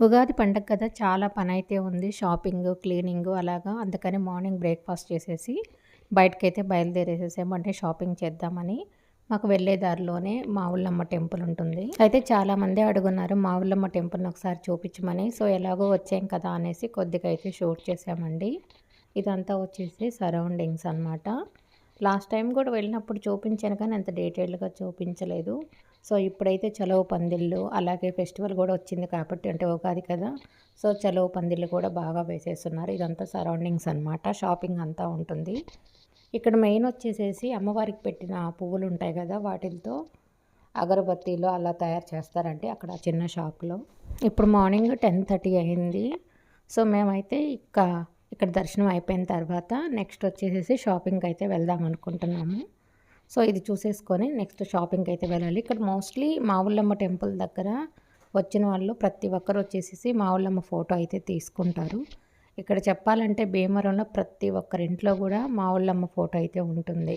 ఉగాది పండగ కదా చాలా పని అయితే ఉంది. షాపింగ్ క్లీనింగ్ అలాగా. అందుకని మార్నింగ్ బ్రేక్ఫాస్ట్ చేసేసి బయటకైతే బయలుదేరేసేసాము. అంటే షాపింగ్ చేద్దామని మాకు వెళ్ళే దారిలోనే మావుళ్ళమ్మ టెంపుల్ ఉంటుంది. అయితే చాలామంది అడుగున్నారు మావుళ్ళమ్మ టెంపుల్ని ఒకసారి చూపించమని. సో ఎలాగో వచ్చాం కదా అనేసి కొద్దిగా అయితే షూట్ చేసామండి. ఇదంతా వచ్చేసి సరౌండింగ్స్ అనమాట లాస్ట్ టైం కూడా వెళ్ళినప్పుడు చూపించాను కానీ అంత డీటెయిల్గా చూపించలేదు. సో ఇప్పుడైతే చలవ పందిళ్ళు అలాగే ఫెస్టివల్ కూడా వచ్చింది కాబట్టి అంటే ఉగాది కదా సో చలవ పందిళ్ళు కూడా బాగా వేసేస్తున్నారు. ఇదంతా సరౌండింగ్స్ అనమాట షాపింగ్ అంతా ఉంటుంది. ఇక్కడ మెయిన్ వచ్చేసేసి అమ్మవారికి పెట్టిన పువ్వులు ఉంటాయి కదా వాటితో అగరబత్తీలు అలా తయారు చేస్తారంటే అక్కడ చిన్న షాప్లో. ఇప్పుడు మార్నింగ్ టెన్ థర్టీ అయింది. సో మేమైతే ఇక్కడ ఇక్కడ దర్శనం అయిపోయిన తర్వాత నెక్స్ట్ వచ్చేసేసి షాపింగ్కి అయితే వెళ్దాం అనుకుంటున్నాము. సో ఇది చూసేసుకొని నెక్స్ట్ షాపింగ్కి అయితే వెళ్ళాలి. ఇక్కడ మోస్ట్లీ మావుళ్ళమ్మ టెంపుల్ దగ్గర వచ్చిన వాళ్ళు ప్రతి ఒక్కరు వచ్చేసేసి మావుళ్ళమ్మ ఫోటో అయితే తీసుకుంటారు. ఇక్కడ చెప్పాలంటే భీమవరంలో ప్రతి ఒక్కరింట్లో కూడా మావుళ్ళమ్మ ఫోటో అయితే ఉంటుంది.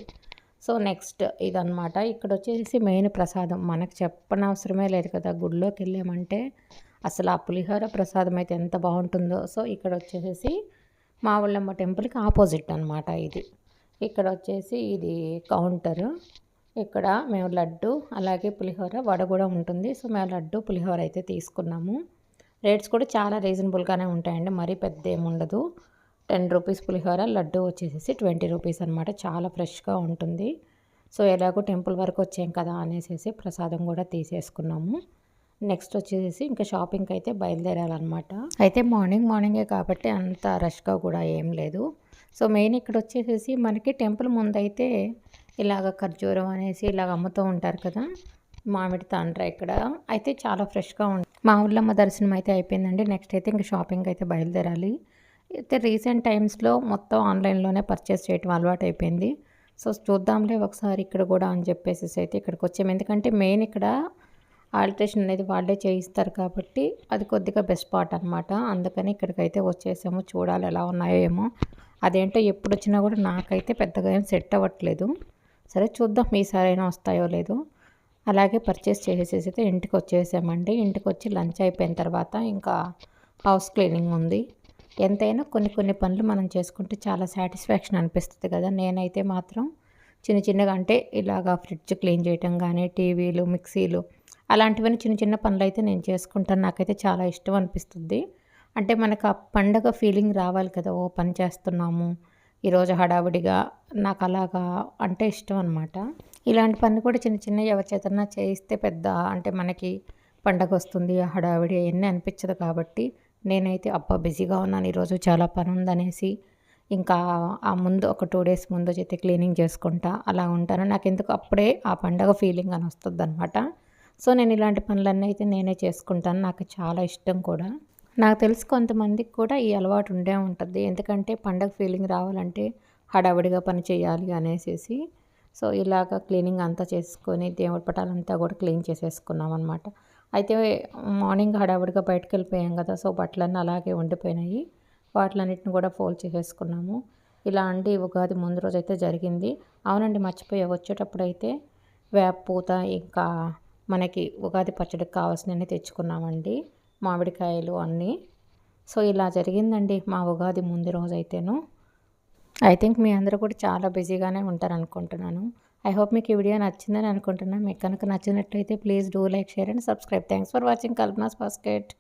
సో నెక్స్ట్ ఇదనమాట ఇక్కడ వచ్చేసి మెయిన్ ప్రసాదం. మనకు చెప్పనవసరమే లేదు కదా గుడిలోకి వెళ్ళామంటే అసలు ఆ పులిహోర ప్రసాదం అయితే ఎంత బాగుంటుందో. సో ఇక్కడ మా ఊళ్ళమ్మ టెంపుల్కి ఆపోజిట్ అనమాట ఇది. ఇక్కడ వచ్చేసి ఇది కౌంటరు. ఇక్కడ మేము లడ్డు అలాగే పులిహోర వడ కూడా ఉంటుంది. సో మేము లడ్డు పులిహోర అయితే తీసుకున్నాము. రేట్స్ కూడా చాలా రీజనబుల్గానే ఉంటాయండి. మరీ పెద్ద ఏముండదు టెన్ రూపీస్ పులిహోర లడ్డు వచ్చేసి ట్వంటీ రూపీస్ అనమాట చాలా ఫ్రెష్గా ఉంటుంది. సో ఎలాగో టెంపుల్ వరకు వచ్చాం కదా అనేసి ప్రసాదం కూడా తీసేసుకున్నాము. నెక్స్ట్ వచ్చేసి ఇంకా షాపింగ్కి అయితే బయలుదేరాలన్నమాట. అయితే మార్నింగ్ మార్నింగే కాబట్టి అంత రష్గా కూడా ఏం లేదు. సో మెయిన్ ఇక్కడ వచ్చేసేసి మనకి టెంపుల్ ముందైతే ఇలాగ ఖర్జూరం అనేసి ఇలాగ అమ్ముతూ ఉంటారు కదా మామిడి తాండ్ర ఇక్కడ. అయితే చాలా ఫ్రెష్గా ఉంటుంది మా ఊళ్ళమ్మ దర్శనం అయితే అయిపోయిందండి. నెక్స్ట్ అయితే ఇంకా షాపింగ్ అయితే బయలుదేరాలి. అయితే రీసెంట్ టైమ్స్లో మొత్తం ఆన్లైన్లోనే పర్చేస్ చేయటం అలవాటు అయిపోయింది. సో చూద్దాంలే ఒకసారి ఇక్కడ కూడా అని చెప్పేసి అయితే ఇక్కడికి వచ్చాము. ఎందుకంటే మెయిన్ ఇక్కడ ఆల్ట్రేషన్ అనేది వాళ్ళే చేయిస్తారు కాబట్టి అది కొద్దిగా బెస్ట్ పార్ట్ అనమాట అందుకని ఇక్కడికైతే వచ్చేసాము. చూడాలి ఎలా ఉన్నాయో ఏమో. అదేంటో ఎప్పుడు వచ్చినా కూడా నాకైతే పెద్దగా ఏం సెట్ అవ్వట్లేదు. సరే చూద్దాం ఈసారైనా వస్తాయో లేదో. అలాగే పర్చేస్ చేసేసి అయితే ఇంటికి వచ్చేసామండి. ఇంటికి వచ్చి లంచ్ అయిపోయిన తర్వాత ఇంకా హౌస్ క్లీనింగ్ ఉంది. ఎంతైనా కొన్ని కొన్ని పనులు మనం చేసుకుంటే చాలా సాటిస్ఫాక్షన్ అనిపిస్తుంది కదా. నేనైతే మాత్రం చిన్న చిన్నగా అంటే ఇలాగా ఫ్రిడ్జ్ క్లీన్ చేయటం కానీ టీవీలు మిక్సీలు అలాంటివన్నీ చిన్న చిన్న పనులు అయితే నేను చేసుకుంటాను. నాకైతే చాలా ఇష్టం అనిపిస్తుంది. అంటే మనకు ఆ పండగ ఫీలింగ్ రావాలి కదా ఓ పని చేస్తున్నాము ఈరోజు హడావిడిగా నాకు అలాగా అంటే ఇష్టం అనమాట ఇలాంటి పని కూడా చిన్న చిన్న ఎవరి చేయిస్తే పెద్ద అంటే మనకి పండగ వస్తుంది హడావిడి అవన్నీ అనిపించదు కాబట్టి నేనైతే అబ్బా బిజీగా ఉన్నాను ఈరోజు చాలా పని ఉందనేసి ఇంకా ఆ ముందు ఒక టూ డేస్ ముందు అయితే క్లీనింగ్ చేసుకుంటా అలా ఉంటాను. నాకు ఎందుకు అప్పుడే ఆ పండగ ఫీలింగ్ అని వస్తుంది అనమాట సో నేను ఇలాంటి పనులన్నీ అయితే నేనే చేసుకుంటాను. నాకు చాలా ఇష్టం కూడా. నాకు తెలుసు కొంతమందికి కూడా ఈ అలవాటు ఉండే ఉంటుంది. ఎందుకంటే పండగ ఫీలింగ్ రావాలంటే హడావిడిగా పని చేయాలి అనేసి సో ఇలాగ క్లీనింగ్ అంతా చేసుకొని దేవుడి పటాలంతా కూడా క్లీన్ చేసేసుకున్నాం అనమాట అయితే మార్నింగ్ హడావిడిగా బయటకు వెళ్ళిపోయాం కదా సో బట్టలన్నీ అలాగే ఉండిపోయినాయి. వాటిలన్నిటిని కూడా ఫోల్డ్ చేసేసుకున్నాము. ఇలా అండి ఉగాది ముందు రోజు అయితే జరిగింది. అవునండి మర్చిపోయా. వచ్చేటప్పుడు అయితే వేప పూత ఇంకా మనకి ఉగాది పచ్చడికి కావాల్సినవి తెచ్చుకున్నామండి. మామిడికాయలు అన్నీ. సో ఇలా జరిగిందండి మా ఉగాది ముందు రోజు అయితేను ఐ థింక్ మీ అందరూ కూడా చాలా బిజీగానే ఉంటారు అనుకుంటున్నాను ఐ హోప్ మీకు ఈ వీడియో నచ్చిందని అనుకుంటున్నాను మీకు కనుక నచ్చినట్లయితే please do like share and subscribe. Thanks for watching. Kalpana's basket.